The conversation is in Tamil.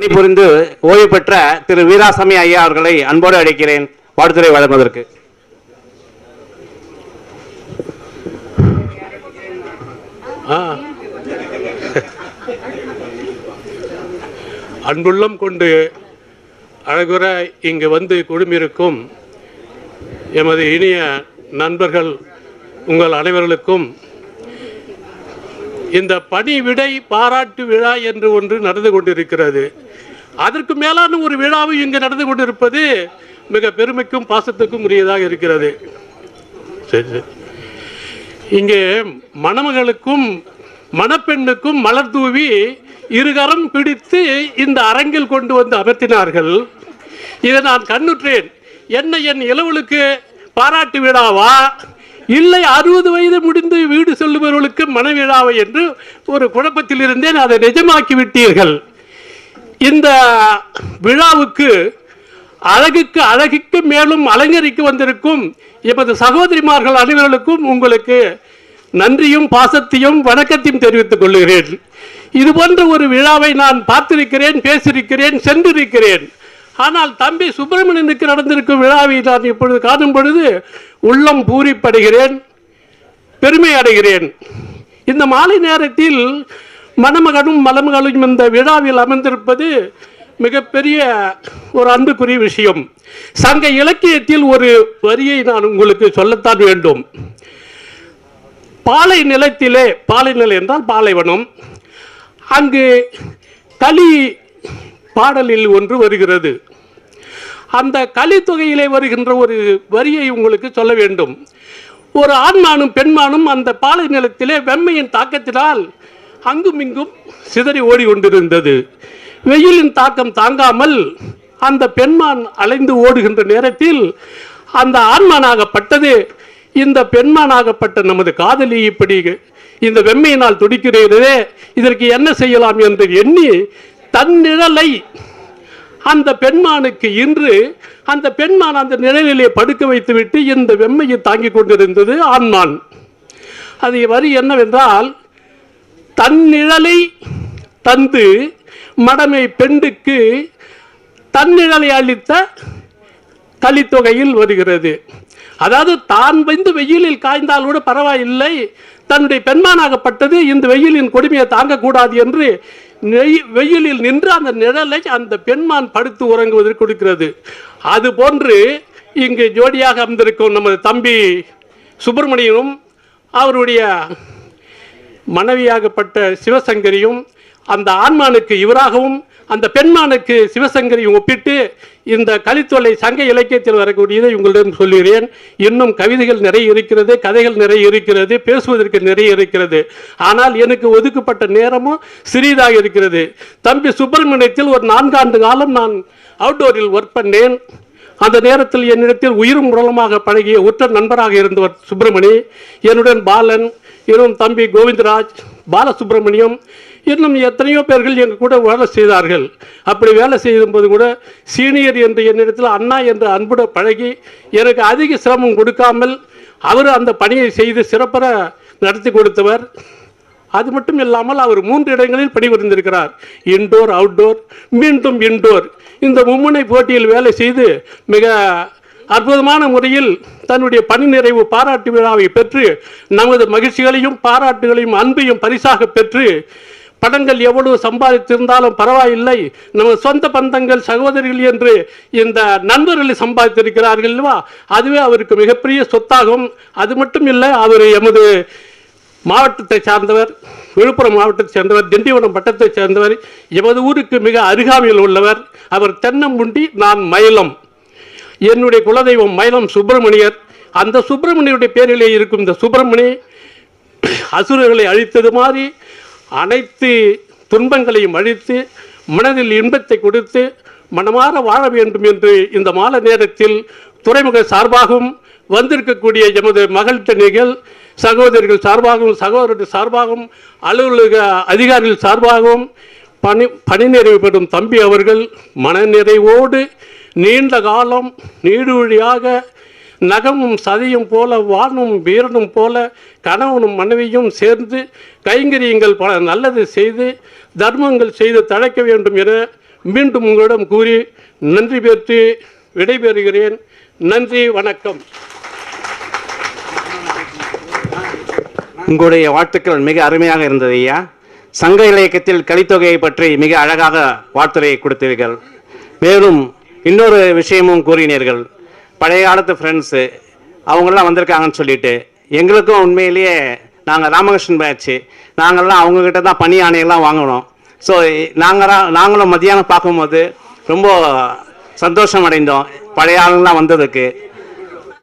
பணிபுரிந்து ஓய்வு பெற்ற திரு வீராசாமி ஐயா அவர்களை அன்போடு அழைக்கிறேன். வாழ்த்துறை வழங்குவதற்கு. அன்புள்ளம் கொண்டு அழகுற இங்கு வந்து குழுமிருக்கும் எமது இனிய நண்பர்கள் உங்கள் அனைவர்களுக்கும் இந்த பணி விடை பாராட்டு விழா என்று ஒன்று நடந்து கொண்டிருக்கிறது. அதற்கு மேலான ஒரு விழாவும் இங்கு நடந்து கொண்டிருப்பது மிக பெருமைக்கும் பாசத்துக்கும் உரியதாக இருக்கிறது. சரி சரி. இங்கே மணமகளுக்கும் மணப்பெண்ணுக்கும் மலர் தூவி இருகரம் பிடித்து இந்த அரங்கில் கொண்டு வந்து அமர்த்தினார்கள். இதை நான் கண்ணுற்றேன் என்ன என் இளவலுக்கு பாராட்டு விழாவா? இல்லை அறுபது வயது முடிந்து வீடு செல்லுபவர்களுக்கு மனவிழாவை என்று ஒரு குழப்பத்தில் இருந்தேன் அதை நிஜமாக்கி விட்டீர்கள் இந்த விழாவுக்கு அழகுக்கு அழகுக்கு மேலும் அலங்கரிக்கு வந்திருக்கும் எமது சகோதரிமார்கள் அனைவர்களுக்கும் உங்களுக்கு நன்றியும் பாசத்தையும் வணக்கத்தையும் தெரிவித்துக் கொள்கிறேன். இது போன்ற ஒரு விழாவை நான் பார்த்திருக்கிறேன் பேசியிருக்கிறேன் சென்றிருக்கிறேன். ஆனால் தம்பி சுப்பிரமணியனுக்கு நடந்திருக்கும் விழாவை நான் இப்பொழுது காணும் பொழுது உள்ளம் பூரிப்படைகிறேன் பெருமை அடைகிறேன். இந்த மாலை நேரத்தில் மணமகனும் மலமகளும் இந்த விழாவில் அமர்ந்திருப்பது மிகப்பெரிய ஒரு அன்புக்குரிய விஷயம். சங்க இலக்கியத்தில் ஒரு வரியை நான் உங்களுக்கு சொல்லத்தான் வேண்டும். பாலை நிலத்திலே பாலை நிலை என்றால் பாலைவனம். அங்கு களி பாடலில் ஒன்று வருகிறது. அந்த கலித்தொகையிலே வருகின்ற ஒரு வரியை உங்களுக்கு சொல்ல வேண்டும். ஒரு ஆண்மானும் பெண்மானும் அந்த பாலை நிலத்திலே வெம்மையின் தாக்கத்தினால் அங்கும் இங்கும் சிதறி ஓடிக்கொண்டிருந்தது. வெயிலின் தாக்கம் தாங்காமல் அந்த பெண்மான் அலைந்து ஓடுகின்ற நேரத்தில் அந்த ஆண்மானாகப்பட்டது. இந்த பெண்மானாகப்பட்ட நமது காதலி இப்படி இந்த வெம்மையினால் துடிக்கிறதே இதற்கு என்ன செய்யலாம் என்று எண்ணி தன்னிழலை அந்த பெண்மானுக்கு இன்று அந்த பெண்மான் அந்த நிழலிலே படுக்க வைத்துவிட்டு இந்த வெம்மையை தாங்கிக் கொண்டிருந்தது ஆண்மான். அது வரி என்னவென்றால் தன் நிழலை தந்து மடமை பெண்டுக்கு தன்னிழலை அளித்த கலித்தொகையில் வருகிறது. அதாவது தான் வந்து வெயிலில் காய்ந்தால் கூட பரவாயில்லை தன்னுடைய பெண்மானாகப்பட்டது இந்த வெயிலின் கொடுமையை தாங்கக்கூடாது என்று வெயிலில் நின்று அந்த நிழலை அந்த பெண்மான் படுத்து உறங்குவதற்கு கொடுக்கிறது. அது போன்று இங்கு ஜோடியாக அமர்ந்திருக்கும் நமது தம்பி சுப்பிரமணியனும் அவருடைய மனைவியாகப்பட்ட சிவசங்கரியும் அந்த ஆன்மானுக்கு இவராகவும் அந்த பெண்மானுக்கு சிவசங்கரியும் ஒப்பிட்டு இந்த கலித்தொலை சங்க இலக்கியத்தில் வரக்கூடியதை உங்களிடம் சொல்கிறேன் இன்னும் கவிதைகள் நிறைய இருக்கிறது கதைகள் நிறைய இருக்கிறது பேசுவதற்கு நிறைய இருக்கிறது. ஆனால் எனக்கு ஒதுக்கப்பட்ட நேரமும் சிறிதாக இருக்கிறது. தம்பி சுப்பிரமணியத்தில் ஒரு நான்காண்டு காலம் நான் அவுட்டோரில் ஒர்க் பண்ணேன். அந்த நேரத்தில் என்னிடத்தில் உயிரும் உடலுமாக பழகிய உற்ற நண்பராக இருந்தவர் சுப்பிரமணி என்னுடன் பாலன் இன்னும் தம்பி கோவிந்தராஜ் பாலசுப்பிரமணியம் இன்னும் எத்தனையோ பேர்கள் எங்கள் கூட வேலை செய்தார்கள். அப்படி வேலை செய்யும்போது கூட சீனியர் என்று என்னிடத்தில் அண்ணா என்று அன்புட பழகி எனக்கு அதிக சிரமம் கொடுக்காமல் அவர் அந்த பணியை செய்து சிறப்பாக நடத்தி கொடுத்தவர். அது மட்டும் இல்லாமல் அவர் மூன்று இடங்களில் பணிபுரிந்திருக்கிறார். இன்டோர் அவுட்டோர் மீண்டும் இன்டோர் இந்த மும்முனை போட்டியில் வேலை செய்து மிக அற்புதமான முறையில் தன்னுடைய பணி நிறைவு பாராட்டு விழாவை பெற்று நமது மகிழ்ச்சிகளையும் பாராட்டுகளையும் அன்பையும் பரிசாக பெற்று படங்கள் எவ்வளவு சம்பாதித்திருந்தாலும் பரவாயில்லை. நமது சொந்த பந்தங்கள் சகோதரிகள் என்று இந்த நண்பர்களை சம்பாதித்திருக்கிறார்கள் அதுவே அவருக்கு மிகப்பெரிய சொத்தாகும். அது மட்டும் இல்லை அவர் எமது மாவட்டத்தை சார்ந்தவர் விழுப்புரம் மாவட்டத்தை சேர்ந்தவர் திண்டிவனம் பட்டத்தை சேர்ந்தவர் எமது ஊருக்கு மிக அருகாமையில் உள்ளவர். அவர் தென்னம்புண்டி நான் மயிலம். என்னுடைய குலதெய்வம் மயிலம் சுப்பிரமணியர். அந்த சுப்பிரமணியருடைய பேரிலே இருக்கும் இந்த சுப்பிரமணி அசுரர்களை அழித்தது மாதிரி அனைத்து துன்பங்களையும் அழித்து மனதில் இன்பத்தை கொடுத்து மனமாற வாழ வேண்டும் என்று இந்த மாலை நேரத்தில் துறைமுக சார்பாகவும் வந்திருக்கக்கூடிய எமது மகள்தணிகள் சகோதரிகள் சார்பாகவும் சகோதரர்கள் சார்பாகவும் அலுவலக அதிகாரிகள் சார்பாகவும் பணி பணி நிறைவு பெறும் தம்பி அவர்கள் மனநிறைவோடு நீண்ட காலம் நீடுவழியாக நகமும் சதியும் போல வானும் வீரனும் போல கணவனும் மனைவியும் சேர்ந்து கைங்கரியங்கள் பல நல்லது செய்து தர்மங்கள் செய்து தழைக்க வேண்டும் என மீண்டும் உங்களிடம் கூறி நன்றி பெற்று விடைபெறுகிறேன். நன்றி வணக்கம். உங்களுடைய வாழ்த்துக்கள் மிக அருமையாக இருந்தது ஐயா. சங்க இலக்கியத்தில் கலித்தொகையை பற்றி மிக அழகாக வாழ்த்துரையை கொடுத்தீர்கள். மேலும் இன்னொரு விஷயமும் கூறினீர்கள். பழைய காலத்து ஃப்ரெண்ட்ஸு அவங்கெல்லாம் வந்திருக்காங்கன்னு சொல்லிட்டு எங்களுக்கும் உண்மையிலேயே நாங்கள் ராமகிருஷ்ணன் பேட்ச் நாங்கள்லாம் அவங்கக்கிட்ட தான் பணி ஆணையெல்லாம் வாங்கினோம். ஸோ நாங்கள் நாங்களும் மத்தியானம் பார்க்கும்போது ரொம்ப சந்தோஷம் அடைந்தோம். பழைய ஆளுங்களாம் வந்ததுக்கு.